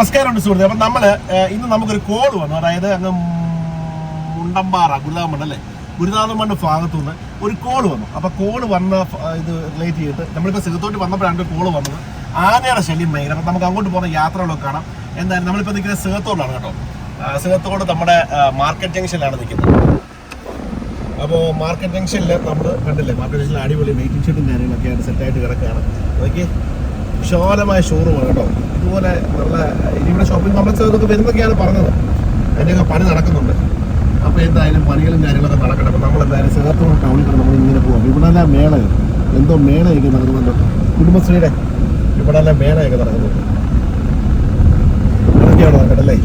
നമസ്കാരമുണ്ട് സുഹൃത്തെ. അപ്പം നമ്മൾ ഇന്ന് നമുക്കൊരു കോൾ വന്നു. അതായത് അങ്ങ് മുണ്ടമ്പാറ ഗുരുതാമണ്ണ് അല്ലേ? ഗുരുനാഥ മണ്ണ് ഭാഗത്തു നിന്ന് ഒരു കോൾ വന്നു. അപ്പോൾ കോൾ വന്ന ഇത് റിലേറ്റ് ചെയ്തിട്ട് നമ്മളിപ്പോൾ സിഗത്തോട്ട് വന്നപ്പോഴാണ് ഒരു കോൾ വന്നത്. ആനയുടെ ശല്യം ഭയങ്കര. അപ്പം നമുക്ക് അങ്ങോട്ട് പോകുന്ന യാത്രകളൊക്കെ കാണാം. എന്തായാലും നമ്മളിപ്പോൾ നിൽക്കുന്നത് സിഗത്തോടാണ് കേട്ടോ. സിഹത്തോട് നമ്മുടെ മാർക്കറ്റ് ജംഗ്ഷനിലാണ് നിൽക്കുന്നത്. അപ്പോൾ മാർക്കറ്റ് ജംഗ്ഷനിൽ നമ്മൾ കണ്ടില്ലേ? മാർക്കറ്റ് ജംഗ്ഷനിൽ അടിപൊളി വെയിറ്റിംഗ് ഷീറ്റും കാര്യങ്ങളൊക്കെ ആയിട്ട് സെറ്റായിട്ട് കിടക്കുകയാണ് അതൊക്കെ വിശാലമായ ഷോറൂമാണ് കേട്ടോ. ഇതുപോലെ നല്ല ഇവിടെ ഷോപ്പിംഗ് കോംപ്ലക്സ് ഇതൊക്കെ വരുന്നൊക്കെയാണ് പറഞ്ഞത്. അതിന്റെയൊക്കെ പണി നടക്കുന്നുണ്ട്. അപ്പോൾ എന്തായാലും പണികളും കാര്യങ്ങളൊക്കെ നടക്കട്ടെ. അപ്പോൾ നമ്മളെന്തായാലും ചേർത്തോളം ടൗണിൽ കൂടെ നമ്മൾ ഇങ്ങനെ പോകാം ഇവിടെ എല്ലാം മേളകൾ എന്തോ മേളയൊക്കെ നടക്കുന്നുണ്ട്. കുടുംബശ്രീയുടെ ഇവിടെ എല്ലാം മേളയൊക്കെ നടക്കുന്നുണ്ട്. അതൊക്കെയാണ് നടക്കട്ടല്ലേ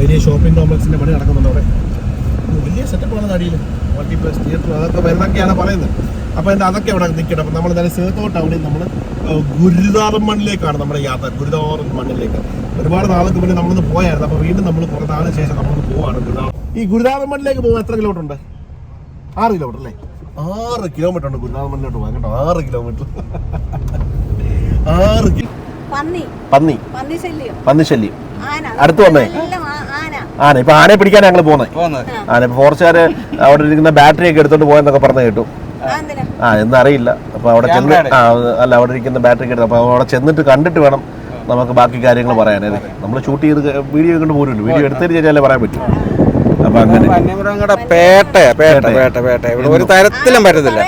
വലിയ ഷോപ്പിംഗ് കോംപ്ലക്സിന്റെ പണി നടക്കുന്നുണ്ട് അവിടെ. വലിയ സെറ്റപ്പാണ് അടിയിൽ മൾട്ടിപ്ലസ് തിയേറ്റർ അതൊക്കെ വരുന്നൊക്കെയാണ് പറയുന്നത്. അപ്പോൾ എന്റെ അതൊക്കെ അവിടെ നിൽക്കട്ടെ അപ്പോൾ നമ്മൾ എന്തായാലും സേത്തോ ടൗണിൽ നമ്മൾ ഗുരുദാറൻ മണ്ണിലേക്കാണ് നമ്മുടെ യാത്ര. ഗുരുദാറൻ മണ്ണിലേക്ക്. ഒരുപാട് നാൾക്ക് മുന്നേ നമ്മളൊന്ന് പോയായിരുന്നു. അപ്പോൾ വീണ്ടും നമ്മൾ കുറേ നാളിന് ശേഷം നമ്മളൊന്ന് പോവാണ് ഗുരുദാറം ഈ ഗുരുദാറൻ മണ്ണിലേക്ക് പോകാൻ എത്ര കിലോമീറ്റർ ഉണ്ട്? ആറ് കിലോമീറ്റർ അല്ലേ? ആറ് കിലോമീറ്റർ ഉണ്ട് ഗുരുദാറൻ മണ്ണിലോട്ട് പോകാൻ കേട്ടോ. ആറ് കിലോമീറ്റർ ആറ് കിലോ പന്നി. പന്നി. പന്നി ശല്യം. പന്നി ശല്യം. ആന. അടുത്ത് വന്നേ? ആന ഇപ്പൊ ആനയെ പിടിക്കാൻ ഞങ്ങൾ പോകുന്നത് ആന ഇപ്പൊ ഫോറസ്റ്റുകാര് അവിടെ ഇരിക്കുന്ന ബാറ്ററി ഒക്കെ എടുത്തോണ്ട് പോയെന്നൊക്കെ പറഞ്ഞു കേട്ടു. ആ, എന്നറിയില്ല ആ എന്ന് അറിയില്ല. അപ്പൊ അവിടെ ചെന്ന് ആ അല്ല അവിടെ ഇരിക്കുന്ന ബാറ്ററി ഒക്കെ എടുത്ത് അപ്പൊ അവിടെ ചെന്നിട്ട് കണ്ടിട്ട് വേണം നമുക്ക് ബാക്കി കാര്യങ്ങൾ പറയാനേ നമ്മൾ ഷൂട്ട് ചെയ്ത് വീഡിയോ കൊണ്ട് പോരുമല്ലോ. വീഡിയോ എടുത്തതിന് ശേഷമല്ലേ പറയാൻ പറ്റും. അപ്പൊ അങ്ങനെ. വന്യമൃഗങ്ങളുടെ പേട്ട പേട്ട പേട്ട. പേട്ട ഇവിടെ ഒരു തരത്തിലും പറ്റത്തില്ല.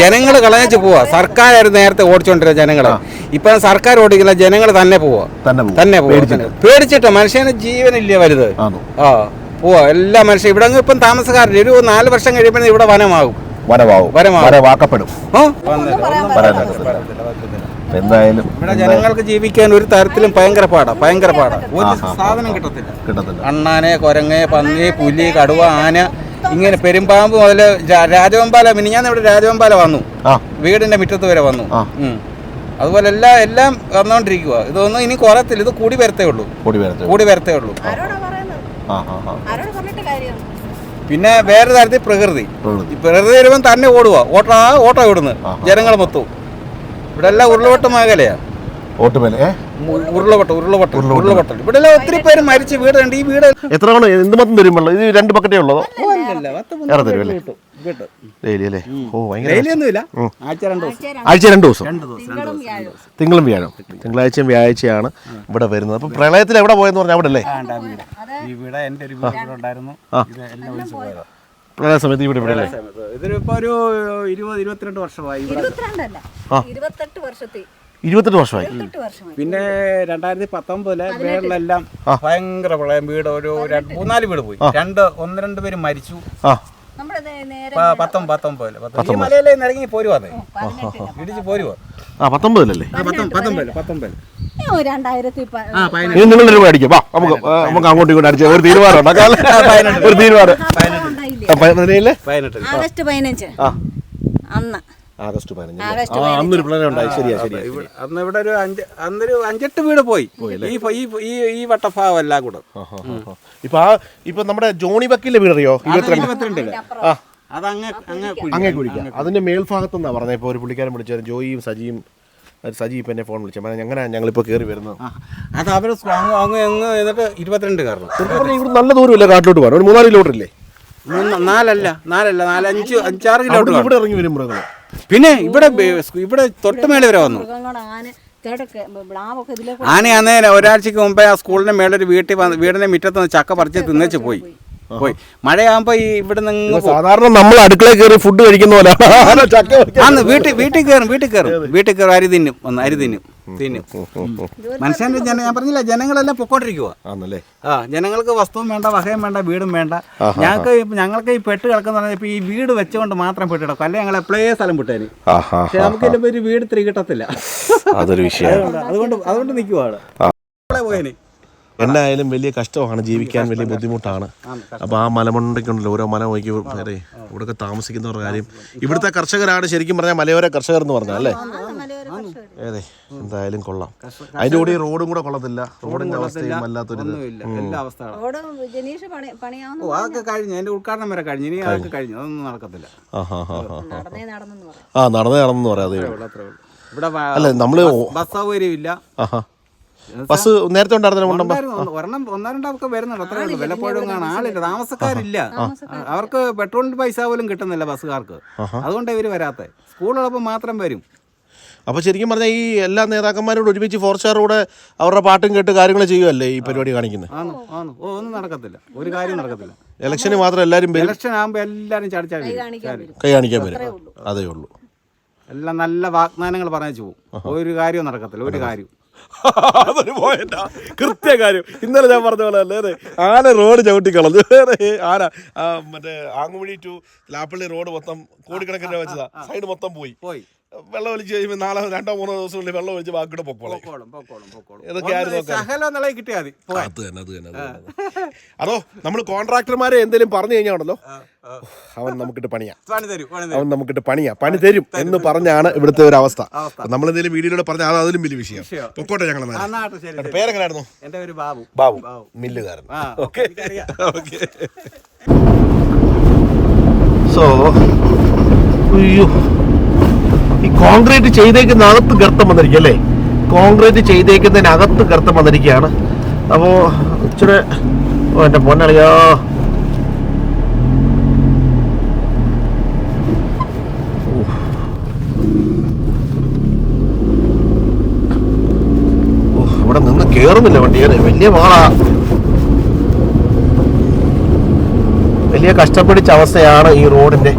ജനങ്ങൾ കളഞ്ഞു പോവാ. സർക്കാരായിരുന്നു നേരത്തെ ഓടിച്ചോണ്ടിരുന്ന ജനങ്ങളെ ഇപ്പൊ സർക്കാർ ഓടിക്കില്ല ജനങ്ങൾ തന്നെ പോവാ. തന്നെ പോവാ. പേടിച്ചിട്ട്. മനുഷ്യന് ജീവനില്ല വലുത്. ആ പോവാ. എല്ലാ മനുഷ്യരും ഇവിടെ അങ്ങ് ഇപ്പം താമസക്കാരില്ല? ഒരു നാല് വർഷം കഴിയുമ്പോഴേ ഇവിടെ വനമാകും. വനമാകും. വനമാവും. വനവാക്കപ്പെടും. എന്തായാലും ഇവിടെ ജനങ്ങൾക്ക് ജീവിക്കാൻ ഒരു തരത്തിലും ഭയങ്കര പാടാ ഭയങ്കര പാടാ. ഒരു സാധനം കിട്ടത്തില്ല. കിട്ടത്തില്ല. അണ്ണാനെ കൊരങ്ങ് പന്നി പുലി കടുവ ആന ഇങ്ങനെ പെരുമ്പാമ്പ് മുതൽ രാജവമ്പാല ഞാൻ ഇവിടെ രാജവമ്പാല വന്നു. വീടിന്റെ മുറ്റത്ത് വരെ വന്നു. അതുപോലെ എല്ലാം എല്ലാം വന്നുകൊണ്ടിരിക്കുക ഇതൊന്നും ഇനി കുറത്തില്ല ഇത് കൂടി വരത്തേ ഉള്ളൂ. കൂടി വരത്തേ ഉള്ളൂ. ആരോടാ പറയുന്നത്? ആ ആ ആ. ആരോട് പറഞ്ഞിട്ട് കാര്യം പിന്നെ വേറെ തരത്തിൽ പ്രകൃതി. പ്രകൃതി. വരുമ്പോൾ തന്നെ ഓടുക ഓട്ടോ ആ ഓട്ടോ ഓടുന്നു ജനങ്ങൾ മൊത്തവും. ഇവിടെ എല്ലാം ഉരുളവട്ട മേഖലയാണ് ഓട്ടുമേലെ ഏ? ഉരുളവട്ടം ഉരുളവട്ടം ഉരുളവട്ടം ഇവിടെ എല്ലാം ഒത്തിരി പേര് മരിച്ച് വീട് ഈ വീട് എത്ര എന്ത് മൊത്തം തരും വെള്ളം? ഇത് രണ്ട് ബക്കറ്റേ ഉള്ളതോ? തരും അല്ലേ? കിട്ടും, കിട്ടും. ഡെയിലി അല്ലേ? ഓ ഭയങ്കര ആഴ്ച രണ്ട് ദിവസം. ആഴ്ച രണ്ട് ദിവസം. തിങ്കളും വ്യാഴം തിങ്കളാഴ്ചയും വ്യാഴാഴ്ചയാണ് ഇവിടെ വരുന്നത്. അപ്പൊ പ്രളയത്തിൽ എവിടെ പോയെന്ന് പറഞ്ഞാൽ അവിടെ അല്ലേ ഈ വീട് എന്റെ ഒരു വീട് പ്രളയ സമയത്ത് ഇവിടെ ഇവിടെ അല്ലേ? ഒരു ഇരുപത് ഇരുപത്തിരണ്ട് വർഷമായി ഇരുപത്തിരണ്ടല്ല. ഇരുപത്തെട്ട് വർഷമായി. പിന്നെ രണ്ടായിരത്തി പത്തൊമ്പതിലെ വീട്ടിലെല്ലാം ഭയങ്കര പ്രളയം. വീട് ഒരു മൂന്നാൽ വീട് പോയി. രണ്ട് ഒന്ന് രണ്ട് പേര് മരിച്ചു. പത്തൊമ്പത്. പത്തൊമ്പതിൽ മലയിലെ ഇറങ്ങി പോരുവാന്നേ ഇടിച്ച് പോരുവാ. ആ പത്തൊമ്പതിലല്ലേ? പത്തൊമ്പതിൽ രൂപ അടിക്കാം വാ നമുക്ക് അങ്ങോട്ടും ഇങ്ങോട്ടും അടിച്ച ഒരു തീരുമാനം ഒരു തീരുമാനം. പതിനേഴിലെ? പതിനെട്ട്. ആഗസ്റ്റ് പതിനഞ്ച്. ആ. അന്ന്. ആഗസ്റ്റ് പതിനഞ്ച്. ആഗസ്റ്റ് ആ അന്നൊരു ഉണ്ടായി. ശരിയാ ശരിയാ അന്ന് ഇവിടെ ഒരു അഞ്ച് അന്നൊരു അഞ്ചെട്ട് വീട് പോയി. ഈ ഈ ഈ വട്ടഭാവം എല്ലാം കൂടെ. ഇപ്പൊ ആ ഇപ്പൊ നമ്മുടെ ജോണി ബക്കിലെ വീടറിയോ? ഇരുപത്തിരണ്ട്. ആ. അതങ്ങ് അങ്ങ് കുഴിക്കാം. അതിന്റെ മേൽഭാഗത്തുനിന്നാ പറഞ്ഞത് ഇപ്പൊ ഒരു പുള്ളിക്കാരൻ വിളിച്ചു. ജോയിയും സജിയും സജി ഇപ്പൊ എന്നെ ഫോൺ വിളിച്ചു. ഞങ്ങനെ എങ്ങനെ ഞങ്ങളിപ്പോ കേറി വരുന്നത്. ആ, അത് അങ്ങ് അങ്ങ് അങ്ങ് എന്നിട്ട് ഇരുപത്തിരണ്ട് കാരണം ഇവിടെ നല്ല ദൂരമില്ല കാട്ടിലോട്ട് പോകാൻ? ഒരു മൂന്നാൽ കിലോമീറ്റർ ഇല്ലേ? നാലല്ല നാലല്ല നാലഞ്ച് അഞ്ചാറ് കിലോമീറ്റർ അവിടെ ഇവിടെ ഇറങ്ങി വരും മൃഗങ്ങൾ പിന്നെ ഇവിടെ ഇവിടെ തൊട്ടുമേലെ വരെ വന്നു. ആനയാന്ന് ഒരാഴ്ചക്ക് മുമ്പേ ആ സ്കൂളിന്റെ മേളൊരു വീട്ടിൽ വന്ന് വീടിന്റെ മുറ്റത്ത് നിന്ന് ചക്ക പറിച്ച് തിന്നേച്ച് പോയി. പോയി. മഴയാകുമ്പോ ഈ ഇവിടെ നിന്ന് സാധാരണ നമ്മൾ അടുക്കള കയറി ഫുഡ് കഴിക്കുന്ന പോലെ. വീട്ടിൽ വീട്ടിൽ കയറും വീട്ടിൽ കയറും. വീട്ടിൽ കയറും അരി തിന്നും ഒന്ന് അരി തിന്നും. തിന്നും. മനുഷ്യന്റെ ജന ഞാൻ പറഞ്ഞില്ല ജനങ്ങളെല്ലാം പൊക്കോണ്ടിരിക്കുക ആണല്ലേ? ആ ജനങ്ങൾക്ക് വസ്തുവും വേണ്ട വകയും വേണ്ട വീടും വേണ്ട. ഞങ്ങൾക്ക് ഇപ്പൊ- ഞങ്ങൾക്ക് ഈ പെട്ട് കിടക്കുന്ന പറഞ്ഞാൽ ഇപ്പൊ ഈ വീട് വെച്ചുകൊണ്ട് മാത്രം പെട്ട് കിടക്കും. അല്ലെങ്കിൽ ഞങ്ങൾ എപ്പോഴേ സ്ഥലം വിട്ടേന്? പക്ഷെ നമുക്ക് ഇതിന്റെ ഒരു വീട് തിരി കിട്ടത്തില്ല. അതൊരു വിഷയം. അതുകൊണ്ട് അതുകൊണ്ട് നിൽക്കുവാണ് പോയേന്? എന്നായാലും വലിയ കഷ്ടമാണ് ജീവിക്കാൻ വലിയ ബുദ്ധിമുട്ടാണ്. അപ്പോൾ ആ മലമണ്ടയ്ക്കുണ്ടല്ലോ ഓരോ മല നോക്കി ഇവിടെ താമസിക്കുന്നവരുടെ കാര്യം. ഇവിടുത്തെ കർഷകരാണ് ശരിക്കും പറഞ്ഞാൽ മലയോര കർഷകർ എന്ന് പറഞ്ഞാൽ അല്ലേ ഏതെ എന്തായാലും കൊള്ളാം. അതിന്റെ കൂടെ ഈ റോഡും കൂടെ കൊള്ളത്തില്ല. റോഡിന്റെ അവസ്ഥയും വല്ലാത്തൊരു ഒന്നുമില്ല. എല്ലാ ഓ അതൊക്കെ കഴിഞ്ഞു. എന്റെ ഉദ്ഘാടനം വരെ കഴിഞ്ഞു. ഇനി അതൊക്കെ കഴിഞ്ഞു. അതൊന്നും നടക്കത്തില്ല. ആ നടന്നേ നടന്നു പറയാം. ആ നടന്നേ നടന്നെന്ന് പറയാം അതെ അത്രേ ഉള്ളൂ. ഇവിടെ അല്ല നമ്മൾ ബസ് സൗകര്യം ഇല്ല. ബസ് നേരത്തെ ഉണ്ടായിരുന്നു. ഒരെണ്ണം ഒന്നോ രണ്ടോ ഒക്കെ വരുന്നുണ്ട്. അത്രേ ഉള്ളൂ. വല്ലപ്പോഴും കാണാൻ ആളില്ല താമസക്കാരില്ല. അവർക്ക് പെട്രോളിന്റെ പൈസ പോലും കിട്ടുന്നില്ല ബസ്സുകാർക്ക്. അതുകൊണ്ട് ഇവർ വരാത്തെ. സ്കൂളുള്ളപ്പോൾ മാത്രം വരും. അപ്പോൾ ശരിക്കും പറഞ്ഞാൽ ഈ എല്ലാ നേതാക്കന്മാരോട് ഒരുമിച്ച് ഫോർ സ്റ്റാർ കൂടെ അവരുടെ പാട്ടും കേട്ട് കാര്യങ്ങൾ ചെയ്യുമല്ലേ ഈ പരിപാടി കാണിക്കുന്നത് ആന്നു ആന്നു. ഓ ഒന്നും നടക്കത്തില്ല. ഒരു കാര്യം നടക്കത്തില്ല. ഇലക്ഷന് മാത്രം എല്ലാവരും വരും? ഇലക്ഷൻ ആകുമ്പോൾ എല്ലാവരും ചടിച്ചാടി കൈ കാണിക്കാൻ വരും. അതേ ഉള്ളൂ. എല്ലാം നല്ല വാഗ്ദാനങ്ങൾ പറഞ്ഞു പോകും ഒരു കാര്യവും നടക്കത്തില്ല. ഒരു കാര്യം. അതൊരു കൃത്യ കാര്യം. ഇന്നലെ ഞാൻ പറഞ്ഞ പോലെ അല്ലേ ആന റോഡ് ചവിട്ടി കളഞ്ഞു. ആന മറ്റേ ആങ്ങുമഴി ടു ലാപ്പള്ളി റോഡ് മൊത്തം കോടിക്കണക്കിന് രൂപ വെച്ചതാ. സൈഡ് മൊത്തം പോയി. പോയി. വെള്ളം ഒലിച്ച് കഴിയുമ്പോൾ നാളെ രണ്ടോ മൂന്നോ ദിവസം വെള്ളം ഒലിച്ച് ബാക്കിയുടെ പൊക്കോളെ. അത് തന്നെ അത് തന്നെ അത് നമ്മൾ കോൺട്രാക്ടർമാരെ എന്തെങ്കിലും പറഞ്ഞു കഴിഞ്ഞാണല്ലോ അവൻ നമുക്കിട്ട് പണിയാ. അവൻ നമുക്കിട്ട് പണിയാ. പണി തരും എന്ന് പറഞ്ഞാണ് ഇവിടുത്തെ ഒരു അവസ്ഥ. നമ്മൾ എന്തെങ്കിലും വീഡിയോയിലൂടെ പറഞ്ഞാൽ അത് അതിലും വലിയ വിഷയം. പൊക്കോട്ടെ ഞങ്ങൾ. പേരെങ്ങനായിരുന്നു? എന്റെ പേര് ബാബു. ബാബു മില്ലുകാരൻ. ഓക്കെ. സോ അയ്യോ. ഈ കോൺക്രീറ്റ് ചെയ്തേക്കുന്ന അകത്ത് ഗർത്തം വന്നിരിക്കും അല്ലേ? കോൺക്രീറ്റ് ചെയ്തേക്കുന്നതിന് അകത്ത് ഗർത്തം വന്നിരിക്കുകയാണ്. അപ്പോൾ ഇച്ചിരി ഓ എന്റെ പൊന്നളിയോ ഇവിടെ നിന്ന് കേറുന്നില്ല വണ്ടി. വലിയ മാളാ വലിയ കഷ്ടപ്പിടിച്ച അവസ്ഥയാണ് ഈ റോഡിന്റെ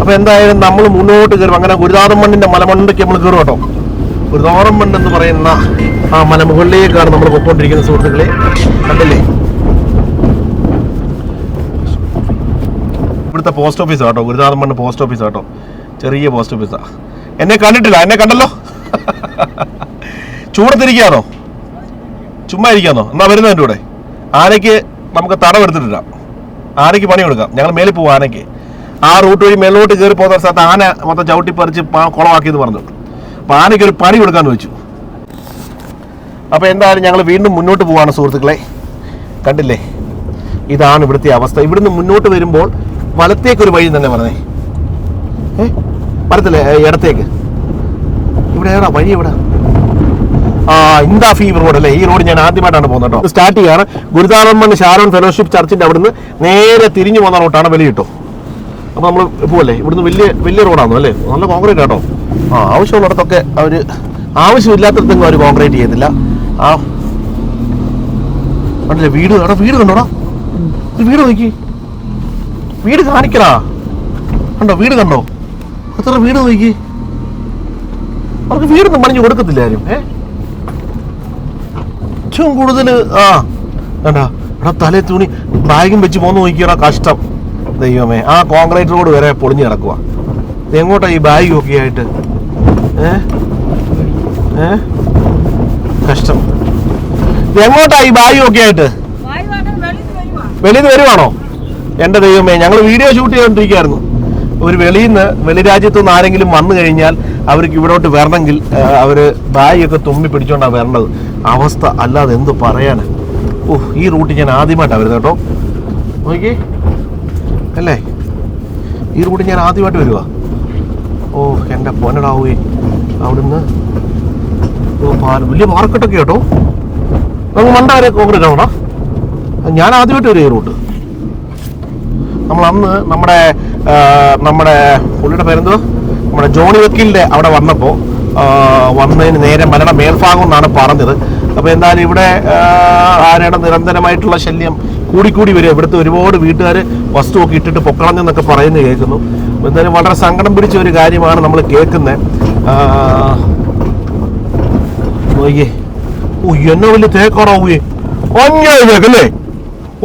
അപ്പൊ എന്തായാലും നമ്മൾ മുന്നോട്ട് കയറും. അങ്ങനെ ഗുരുദാതം മണ്ണിന്റെ മലമണ്ടയ്ക്ക് നമ്മൾ കയറും കേട്ടോ. ഗുരുദാതം മണ്ണ് എന്ന് പറയുന്ന ആ മലമുകളിലേക്കാണ് നമ്മൾ പൊക്കോണ്ടിരിക്കുന്ന സുഹൃത്തുക്കളെ. കണ്ടില്ലേ? ഇവിടുത്തെ പോസ്റ്റ് ഓഫീസ് കേട്ടോ. ഗുരുദാതം മണ്ണ് പോസ്റ്റ് ഓഫീസ് കേട്ടോ. ചെറിയ പോസ്റ്റ് ഓഫീസാ. എന്നെ കണ്ടിട്ടില്ല. എന്നെ കണ്ടല്ലോ. ചൂടത്തിരിക്കാണോ? ചുമ്മാ ഇരിക്കാന്നോ എന്നാ വരുന്ന എന്റെ കൂടെ. ആനയ്ക്ക് നമുക്ക് തടവെടുത്തിട്ടില്ല ആനയ്ക്ക് പണി കൊടുക്കാം. ഞങ്ങൾ മേലെ പോവും ആനയ്ക്ക്. ആ റൂട്ട് വഴി മേലോട്ട് കയറി പോകുന്ന സ്ഥലത്ത് ആന മൊത്തം ചവിട്ടി പറിച്ച് കുളമാക്കിയെന്ന് പറഞ്ഞു. അപ്പോൾ ആനയ്ക്ക് ഒരു പണി കൊടുക്കാൻ വെച്ചു. അപ്പോൾ എന്തായാലും ഞങ്ങൾ വീണ്ടും മുന്നോട്ട് പോവാണ് സുഹൃത്തുക്കളെ. കണ്ടില്ലേ? ഇതാണ് ഇവിടുത്തെ അവസ്ഥ. ഇവിടുന്ന് മുന്നോട്ട് വരുമ്പോൾ വലത്തേക്കൊരു വഴി തന്നെ പറഞ്ഞേ. ഏ? വലത്തില്ലേ ഇടത്തേക്ക്. ഇവിടെ ഏടാ വഴി എവിടെ? ആ ഇന്താ ഫീവർ റോഡ് അല്ലേ? ഈ റോഡ് ഞാൻ ആദ്യമായിട്ടാണ് പോകുന്നത് കേട്ടോ. സ്റ്റാർട്ട് ചെയ്യാണ്. ഗുരുദാരമ്മൻ ഷാരോൺ ഫെലോഷിപ്പ് ചർച്ചിന്റെ അവിടുന്ന് നേരെ തിരിഞ്ഞു പോകുന്ന റോട്ടാണ് വെളിയിട്ടോ. അപ്പൊ നമ്മൾ പോവല്ലേ? ഇവിടുന്ന് വലിയ വലിയ റോഡാണോ അല്ലേ? നല്ല കോൺക്രീറ്റ് ആട്ടോ. ആ ആവശ്യമുള്ളിടത്തൊക്കെ അവർ ആവശ്യമില്ലാത്തടത്തെങ്കിലും അവർ കോൺക്രീറ്റ് ചെയ്തില്ല ആ. കണ്ടില്ലേ വീട്? എടാ വീട് കണ്ടോടാ. വീട് നോക്കി. വീട് കാണിക്കടാ. കണ്ടോ വീട് കണ്ടോ? എത്ര വീട് നോക്കി. അവർക്ക് വീടൊന്നും പണിഞ്ഞു കൊടുക്കത്തില്ല ആരും. ഏറ്റവും കൂടുതൽ ആ. കണ്ടാ എടാ തലേ തുണി ബാഗും വെച്ച് പോന്ന് നോക്കിയടാ കഷ്ടം. ദൈവമേ ആ കോൺക്രീറ്റ് റോഡ് വരെ പൊളിഞ്ഞു കിടക്കുക എങ്ങോട്ടാ ഈ ബാഗ് ഒക്കെ ആയിട്ട്? ഏ? ഏ? കഷ്ടം. എങ്ങോട്ടാ ഈ ബാഗ് ഒക്കെ ആയിട്ട്? വെളിയിൽ നിന്ന് വരുവാണോ? എന്റെ ദൈവമേ ഞങ്ങൾ വീഡിയോ ഷൂട്ട് ചെയ്തുകൊണ്ടിരിക്കുകയായിരുന്നു ഒരു വെളിയിൽ നിന്ന് വെളിരാജ്യത്തു നിന്ന് ആരെങ്കിലും വന്നു കഴിഞ്ഞാൽ അവർക്ക് ഇവിടോട്ട് വരണമെങ്കിൽ അവർ ബാഗൊക്കെ തുമ്പി പിടിച്ചോണ്ടാണ് വരേണ്ടത്. അവസ്ഥ അല്ലാതെ എന്ത് പറയാനാണ് ഓഹ് ഈ റൂട്ട് ഞാൻ ആദ്യമായിട്ടാണ് വരുന്നത് കേട്ടോ. നോക്കി അല്ലേ? ഈ റൂട്ട് ഞാൻ ആദ്യമായിട്ട് വരുവാ. ഓ എന്റെ പൊന്നടാവേ. അവിടുന്ന് ഓ പാല. വലിയ മാർക്കറ്റൊക്കെ കേട്ടോ. നമുക്ക് മണ്ട കോൺക്രീറ്റ് ആവണ ഞാൻ ആദ്യമായിട്ട് വരും ഈ റൂട്ട്. നമ്മൾ അന്ന് നമ്മുടെ നമ്മുടെ പുള്ളിയുടെ പേരെന്തോ നമ്മുടെ ജോണി വക്കീലിന്റെ അവിടെ വന്നപ്പോൾ വന്നതിന് നേരെ മലയുടെ മേൽഭാഗം എന്നാണ് പറഞ്ഞത്. അപ്പോൾ എന്തായാലും ഇവിടെ ആരുടെ നിരന്തരമായിട്ടുള്ള ശല്യം കൂടിക്കൂടി വരും. ഇവിടുത്തെ ഒരുപാട് വീട്ടുകാർ വസ്തുവൊക്കെ ഇട്ടിട്ട് പൊക്കളഞ്ഞെന്നൊക്കെ പറയുന്നത് കേൾക്കുന്നു. എന്തായാലും വളരെ സങ്കടം പിടിച്ച ഒരു കാര്യമാണ് നമ്മൾ കേൾക്കുന്നത് നോക്കിയേ. ഓ എന്നെ വലിയ തേക്കല്ലേ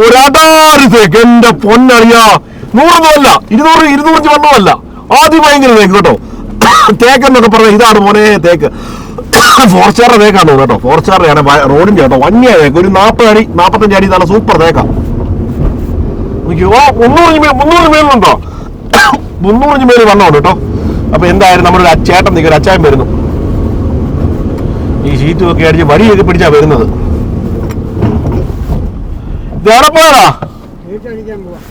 ഒരടാറ് തേക്ക്. എന്റെ പൊന്നറിയാ നൂറൊന്നുമല്ല ഇരുന്നൂറ് ഇരുന്നൂറ്റി വണ്ണമല്ല ആദ്യം ഭയങ്കര തേക്ക് കേട്ടോ. തേക്ക് എന്നൊക്കെ പറഞ്ഞ ഇതാണ് മോനെ തേക്ക്. ഫോർച്ചാറിന്റെ തേക്കാണ് തോന്നുന്നു കേട്ടോ. ഫോർച്ചാറിന്റെ ആണ് റോഡിന്റെ കേട്ടോ വന്യ തേക്ക്. ഒരു നാൽപ്പത് അടി നാൽപ്പത്തഞ്ച് അടി നല്ല സൂപ്പർ തേക്കാം. മുന്നൂറിഞ്ച് മേൽ മുന്നൂറിന് മേലുണ്ടോ മുന്നൂറിഞ്ച് മേൽ വന്നോ കേട്ടോ. അപ്പൊ എന്തായാലും നമ്മുടെ ഒരു ചേട്ടൻ നിൽക്കും ഒരു അച്ചായൻ വരുന്നു. ഈ ഷീറ്റും ഒക്കെ അടിച്ച് വടിയൊക്കെ പിടിച്ചാ വരുന്നത്. ഇതെവിടെ പോയതാ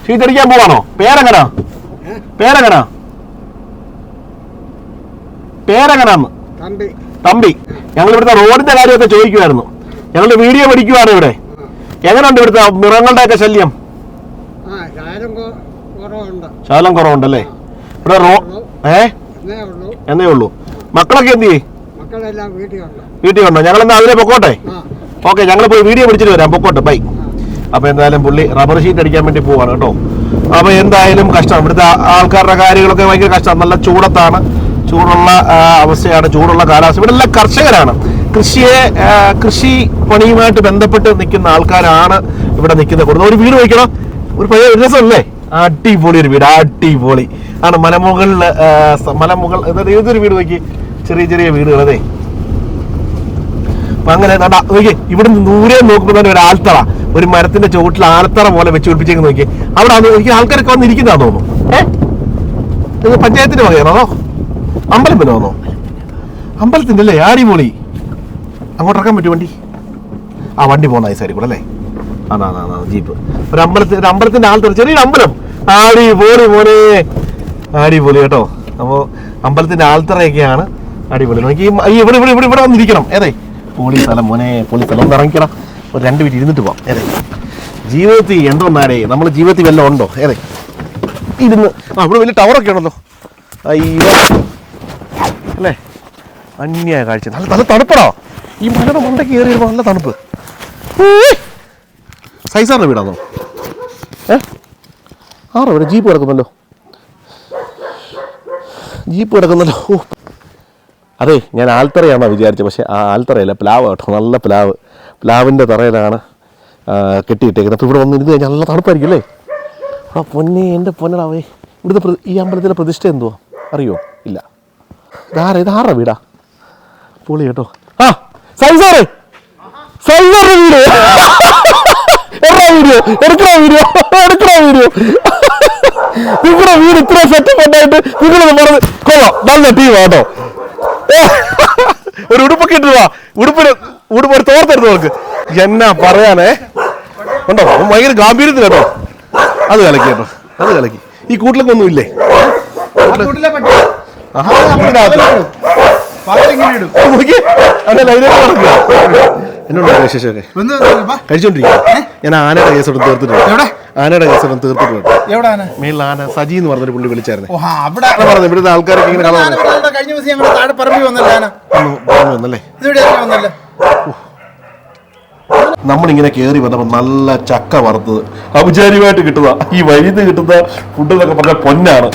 ഷീറ്റ് അടിക്കാൻ പോവാണോ? പേരെങ്ങനാ? പേരെങ്ങനാ? പേരെങ്ങനാന്ന്. തമ്പി. ഞങ്ങൾ ഇവിടുത്തെ റോഡിന്റെ കാര്യമൊക്കെ ചോദിക്കുമായിരുന്നു ഞങ്ങളുടെ വീഡിയോ പഠിക്കുവാണ് ഇവിടെ. എങ്ങനെയുണ്ട് ഇവിടുത്തെ മൃഗങ്ങളുടെ ഒക്കെ ശല്യം ശാലം കുറവുണ്ടല്ലേ? ഇവിടെ റോ ഏ? എന്നേ ഉള്ളൂ. എന്നേ മക്കളൊക്കെ എന്ത് ചെയ്യും? വീട്ടിൽ ഉണ്ടോ ഞങ്ങളെന്നാ അതിലെ പൊക്കോട്ടെ? ആ. ഓക്കെ ഞങ്ങൾ പോയി വീഡിയോ പിടിച്ചിട്ട് വരാം. പൊക്കോട്ടെ ബൈ. അപ്പൊ എന്തായാലും പുള്ളി റബ്ബർ ഷീറ്റ് അടിക്കാൻ വേണ്ടി പോവാണ് കേട്ടോ. അപ്പൊ എന്തായാലും കഷ്ടം. ഇവിടുത്തെ ആൾക്കാരുടെ കാര്യങ്ങളൊക്കെ ഭയങ്കര കഷ്ടം. നല്ല ചൂടത്താണ്. ചൂടുള്ള അവസ്ഥയാണ് ചൂടുള്ള കാലാവസ്ഥ. ഇവിടെ എല്ലാം കർഷകരാണ്. കൃഷിയെ കൃഷി പണിയുമായിട്ട് ബന്ധപ്പെട്ട് നിൽക്കുന്ന ആൾക്കാരാണ് ഇവിടെ നിൽക്കുന്നത്. കൂടുതൽ ഒരു വീട് വയ്ക്കണം. ഒരു പഴയ ഒരു രസമല്ലേ? അടിപൊളി ഒരു വീട് അടിപൊളി. ആണ് മലമുകളിൽ മലമുകൾ ഏതൊരു വീട് നോക്കി? ചെറിയ ചെറിയ വീടുകൾ അതെ. അപ്പൊ അങ്ങനെ നോക്കി ഇവിടെ ദൂരെ നോക്കുമ്പോൾ തന്നെ ഒരു ആൽത്തറ. ഒരു മരത്തിന്റെ ചുവട്ടിൽ ആൽത്തറ പോലെ വെച്ച് പിടിപ്പിച്ചേക്ക് നോക്കി അവിടെ എനിക്ക് ആൾക്കാരൊക്കെ വന്നിരിക്കുന്നതാണെന്ന് തോന്നുന്നു. പഞ്ചായത്തിന്റെ വകയാണോ വകയാണോ പിന്നെ വന്നോ അമ്പലത്തിന്റെ അല്ലേ? അടിപൊളി. അങ്ങോട്ട് ഇറക്കാൻ പറ്റും വണ്ടി? ആ വണ്ടി പോകുന്ന സാരി കൂടെ അല്ലേ? അതാ അതാ അതാ ജീപ്പ്. ഒരു അമ്പലത്തിൽ ഒരു അമ്പലത്തിന്റെ ആൾത്തൊരു ചെറിയൊരു അമ്പലം. അടിപൊളി ആടി അടിപൊളി കേട്ടോ. അപ്പോൾ അമ്പലത്തിന്റെ ആൾത്തറയൊക്കെയാണ് അടിപൊളി. നോക്കി ഈ- ഇവിടെ ഇവിടെ ഇവിടെ ഇവിടെ വന്നിരിക്കണം. ഏതേ? പൊളി സ്ഥലം മോനെ. പൊളി സ്ഥലം ഇറങ്ങിക്കണം ഒരു രണ്ട് മിനിറ്റ് ഇരുന്നിട്ട് പോവാം. ഏതേ? ജീവിതത്തിൽ നാടേ നമ്മൾ ജീവിതത്തിൽ വല്ലതും ഉണ്ടോ? ഏതേ? ഇരുന്ന് ആ ഇവിടെ വലിയ ടവറൊക്കെ ഉണ്ടല്ലോ. അയ്യോ. അല്ലേ? അന്യായ കാഴ്ച. നല്ല നല്ല തണുപ്പടാ. ഈ മലയുടെ മണ്ടയ്ക്ക് കയറി വരുമ്പോൾ നല്ല തണുപ്പ്. സൈസാറിന്റെ വീടാണോ ഏ? ആറോ ഇവിടെ ജീപ്പ് കിടക്കുന്നല്ലോ. ജീപ്പ് കിടക്കുന്നല്ലോ. ഓ അതെ ഞാൻ ആൽത്തറയാണോ വിചാരിച്ചത് പക്ഷേ ആ ആൽത്തറയല്ല പ്ലാവ് കേട്ടോ. നല്ല പ്ലാവ്. പ്ലാവിന്റെ തറയിലാണ് കെട്ടിയിട്ടേക്കുന്നത്. അപ്പോൾ ഇവിടെ വന്ന് ഇരുന്ന് കഴിഞ്ഞാൽ നല്ല തണുപ്പായിരിക്കും അല്ലേ? ആ പൊന്നെ എന്റെ പൊന്നടാവേ ഇവിടുത്തെ ഈ അമ്പലത്തിലെ പ്രതിഷ്ഠ എന്തുവാ? അറിയോ? ഇല്ല. ഇതാരാ? ഇത് ആറാ വീടാ? പൊളി കേട്ടോ. ആ സൈസാറേ. സൈസാറിന്റെ വീട്. എടാ വീഡിയോ. എടുക്കണ വീഡിയോ. എടുക്കണ വീഡിയോ. നിങ്ങളുടെ വീട് ഇത്ര സെറ്റപ്പ് ഉണ്ടായിട്ട് നിങ്ങൾ പറഞ്ഞ് കൊള്ളാം. നല്ല ടീം കേട്ടോ. ഒരു ഉടുപ്പൊക്കെ ഇട്ട് വാ. ഉടുപ്പിന് ഉടുപ്പ് ഒരു തോർത്തെടുത്ത് നോക്ക് എന്നാ പറയാനേ? ഉണ്ടോ അവൻ ഭയങ്കര ഗാംഭീര്യത്തിൽ കേട്ടോ. അത് കലക്കി കേട്ടോ. അത് കലക്കി ഈ കൂട്ടിലൊക്കെ ഒന്നും ഇല്ലേ എന്നോട് വിശേഷമൊക്കെ ഞാൻ ആനയുടെ കേസോട് തീർത്തിട്ടുണ്ട്. ആനയുടെ കേസോട് തീർത്തിട്ടുണ്ട്. മേളിൽ ആന സജി എന്ന് പറഞ്ഞൊരു പുള്ളി വിളിച്ചായിരുന്നു. പറഞ്ഞു ഇവിടുത്തെ ആൾക്കാരൊക്കെ ഇങ്ങനെ കഴിഞ്ഞ ദിവസം ഞങ്ങൾ താഴെ പറമ്പിൽ വന്നല്ലോ വന്നല്ലേ? നമ്മളിങ്ങനെ കയറി വന്നപ്പോൾ നല്ല ചക്ക വറുത്തത്. ഔപചാരികമായിട്ട് കിട്ടുക ഈ വൈദ്യുതി കിട്ടുന്ന ഫുഡ് എന്നൊക്കെ പറഞ്ഞാൽ പൊന്നാണ്.